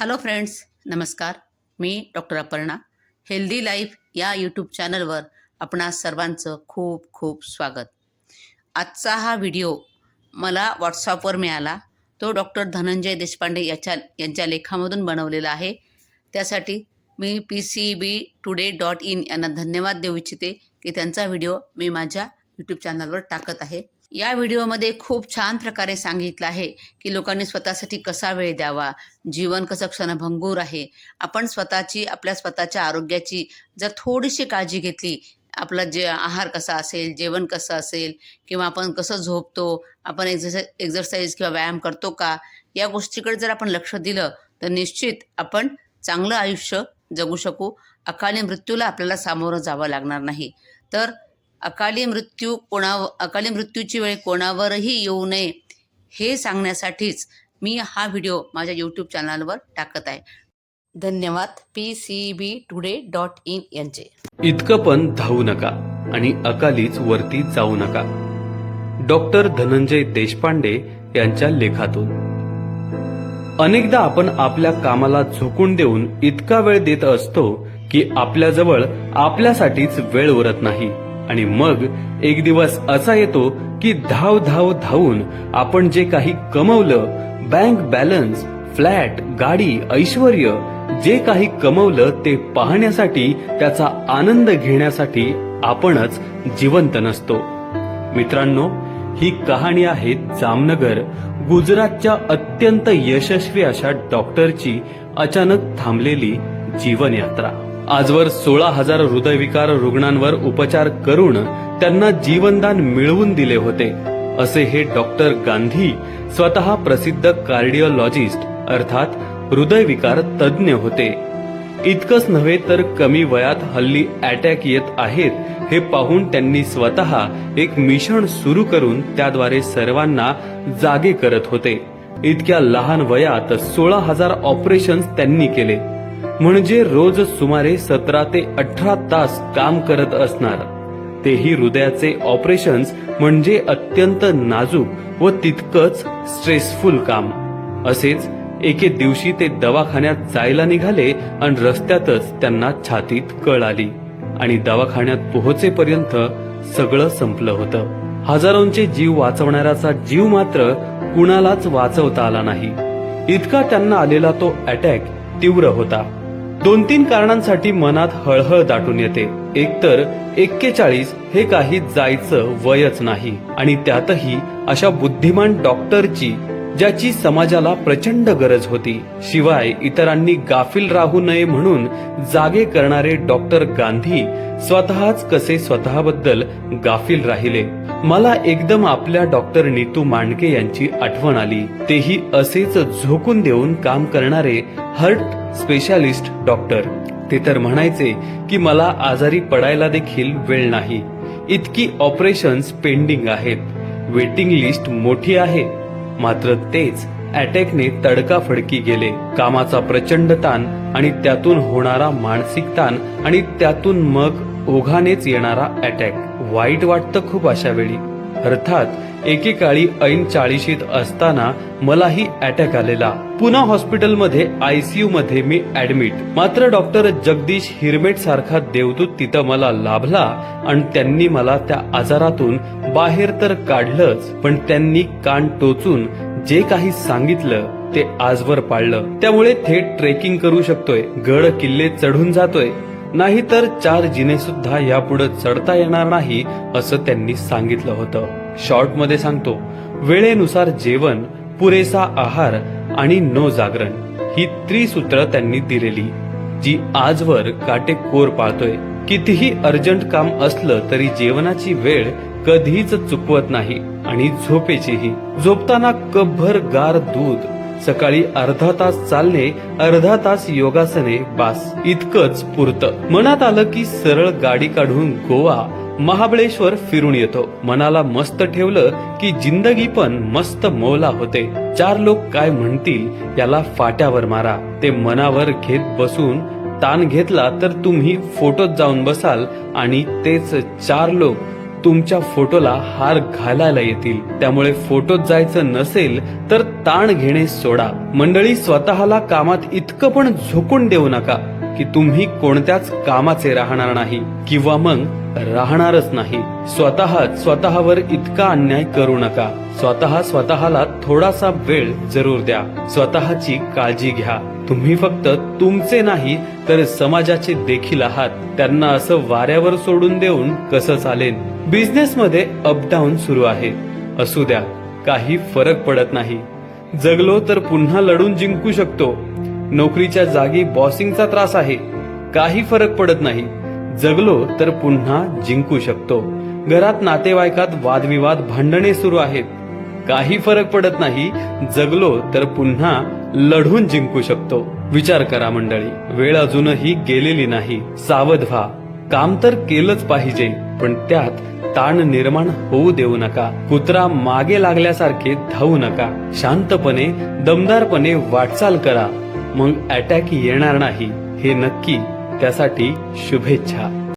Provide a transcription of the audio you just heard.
Hello friends नमस्कार. मी doctor Aparna. Healthy life या यूट्यूब चॅनलवर आपणा सर्वांचं खूप खूप स्वागत. आजचा हा व्हिडिओ मला व्हॉट्सअपवर मिळाला. तो डॉक्टर धनंजय देशपांडे याच्या यांच्या लेखामधून बनवलेला आहे. त्यासाठी मी P C B today dot in यांना धन्यवाद देऊ इच्छिते की त्यांचा व्हिडिओ मी माझ्या यूट्यूब चॅनलवर टाकत आहे. या व्हिडिओमध्ये खूप छान प्रकारे सांगितलं आहे की लोकांनी स्वतःसाठी कसा वेळ द्यावा? जीवन कसं क्षणभंगूर आहे? आपण स्वतःची आपल्या स्वतःच्या आरोग्याची जर थोडीशी काळजी घेतली आपला जे आहार कसा असेल जेवण कसं असेल किंवा आपण कसं झोपतो आपण एक्झरसाईज एक्झरसाईज किंवा व्यायाम करतो का या गोष्टीकडे जर आपण लक्ष दिलं तर निश्चित आपण चांगलं आयुष्य जगू शकू. अकाली मृत्यूला आपल्याला सामोरं जावं लागणार नाही. तर अकाली मृत्यू कोणा अकाली मृत्यूची वेळ कोणावरही येऊ नये हे सांगण्यासाठीच मी हा व्हिडिओ माझ्या यूट्यूब चॅनलवर टाकत आहे. धन्यवाद. P C B today dot in यांचे. इतकं पण धावू नका आणि अकालीच वरती जाऊ नका. डॉक्टर धनंजय देशपांडे यांच्या लेखातून. अनेकदा आपण आपल्या कामाला झोकून देऊन इतका वेळ देत असतो की आपल्याजवळ आपल्यासाठीच वेळ उरत नाही. आणि मग एक दिवस असा येतो की धाव धाव धावून आपण जे काही कमवलं बँक बॅलन्स फ्लॅट गाडी ऐश्वर जे काही कमवलं ते पाहण्यासाठी त्याचा आनंद घेण्यासाठी आपणच जिवंत नसतो. मित्रांनो ही कहाणी आहे जामनगर गुजरातच्या अत्यंत यशस्वी अशा डॉक्टरची अचानक थांबलेली जीवनयात्रा. आजवर सोळा हजार हृदयविकार रुग्णांवर उपचार करून त्यांना जीवनदान मिळवून दिले होते असे हे डॉक्टर गांधी स्वतः प्रसिद्ध कार्डिओलॉजिस्ट अर्थात हृदयविकार तज्ज्ञ होते. इतकंच नव्हे तर कमी वयात हल्ली अटॅक येत आहेत हे पाहून त्यांनी स्वतः एक मिशन सुरू करून त्याद्वारे सर्वांना जागे करत होते. इतक्या लहान वयात सोळा हजार ऑपरेशन्स त्यांनी केले. म्हणजे रोज सुमारे सतरा ते अठरा तास काम करत असणार. तेही हृदयाचे ऑपरेशन्स म्हणजे अत्यंत नाजूक व तितकंच स्ट्रेसफुल काम. असेच एके दिवशी ते दवाखान्यात जायला निघाले आणि रस्त्यातच त्यांना छातीत कळ आली. आणि दवाखान्यात पोहोचेपर्यंत सगळं संपलं होतं. हजारोंचे जीव वाचवणाऱ्याचा जीव मात्र कुणालाच वाचवता आला नाही. इतका त्यांना आलेला तो अटॅक तीव्र होता. दोन तीन कारणांसाठी मनात हळहळ दाटून येते. एकतर एक्केचाळीस हे काही जायचं वयच नाही आणि त्यातही अशा बुद्धिमान डॉक्टरची ज्याची समाजाला प्रचंड गरज होती. शिवाय इतरांनी गाफील राहू नये म्हणून जागे करणारे डॉक्टर गांधी स्वतःच कसे स्वतःबद्दल गाफील राहिले. मला एकदम आपल्या डॉक्टर नीतू मांडके यांची आठवण आली. तेही असेच झोकून देऊन काम करणारे हर्ट स्पेशालिस्ट डॉक्टर. ते तर म्हणायचे की मला आजारी पडायला देखील वेळ नाही. इतकी ऑपरेशन्स पेंडिंग आहेत. वेटिंग लिस्ट मोठी आहे. मात्र तेच अटॅकने तडकाफडकी गेले. कामाचा प्रचंड ताण आणि त्यातून होणारा मानसिक ताण आणि त्यातून मग ओघानेच येणारा अटॅक. वाईट वाटतं खूप अशा वेळी अर्थात एकेकाळी ऐन चाळीशीत असताना मलाही अटॅक आलेला. पुन्हा हॉस्पिटलमध्ये आयसीयू मध्ये मी ऍडमिट मात्र डॉक्टर जगदीश हिरमेट सारखा देवदूत तिथं मला लाभला आणि त्यांनी मला त्या आजारातून बाहेर तर काढलंच पण त्यांनी कान टोचून जे काही सांगितलं ते आजवर पाळलं. त्यामुळे थेट ट्रेकिंग करू शकतोय. गड किल्ले चढून जातोय. नाहीतर चार जिने सुद्धा यापुढे चढता येणार नाही असं त्यांनी सांगितलं होतं. शॉर्टमध्ये सांगतो वेळेनुसार जेवण पुरेसा आहार आणि नो जागरण ही त्रिसूत्र त्यांनी दिलेली जी आजवर काटेकोर पाळतोय. कितीही अर्जंट काम असलं तरी जेवणाची वेळ कधीच चुकवत नाही आणि झोपेचीही. झोपताना कपभर गार दूध सकाळी अर्धा तास चालणे अर्धा तास योगासने बास. इतकंच पुरतं. मनात आलं की सरळ गाडी काढून गोवा महाबळेश्वर फिरून येतो. मनाला मस्त ठेवलं की जिंदगी पण मस्त मौला होते. चार लोक काय म्हणतील याला फाट्यावर मारा. ते मनावर घेत बसून ताण घेतला तर तुम्ही फोटोत जाऊन बसाल आणि तेच चार लोक तुमच्या फोटोला हार घालायला येतील. त्यामुळे फोटोत जायचं नसेल तर ताण घेणे सोडा. मंडळी स्वतःला कामात इतकं पण झोकून देऊ नका की तुम्ही कोणत्याच कामाचे राहणार नाही किंवा मग राहणारच नाही. स्वतः स्वतःवर इतका अन्याय करू नका. स्वतः स्वतःला थोडासा वेळ जरूर द्या. स्वतःची काळजी घ्या. तुम्ही फक्त तुमचे नाही तर समाजाचे देखील आहात. त्यांना असं वाऱ्यावर सोडून देऊन कसं चालेल? बिझनेस मध्ये अपडाऊन सुरू आहे. असू द्या काही फरक पडत नाही. जगलो तर पुन्हा लढून जिंकू शकतो. नोकरीच्या जागी बॉसिंगचा त्रास आहे. काही फरक पडत नाही. जगलो तर पुन्हा जिंकू शकतो. घरात नातेवाईकात वादविवाद भांडणे सुरू आहेत. काही फरक पडत नाही. जगलो तर पुन्हा लढून जिंकू शकतो. विचार करा मंडळी वेळ अजूनही गेलेली नाही. सावध व्हा. काम तर केलंच पाहिजे पण त्यात ताण निर्माण होऊ देऊ नका. कुत्रा मागे लागल्यासारखे धावू नका. शांतपणे दमदारपणे वाटचाल करा. मग अटॅक येणार नाही. हे नक्की त्यासाठी शुभेच्छा.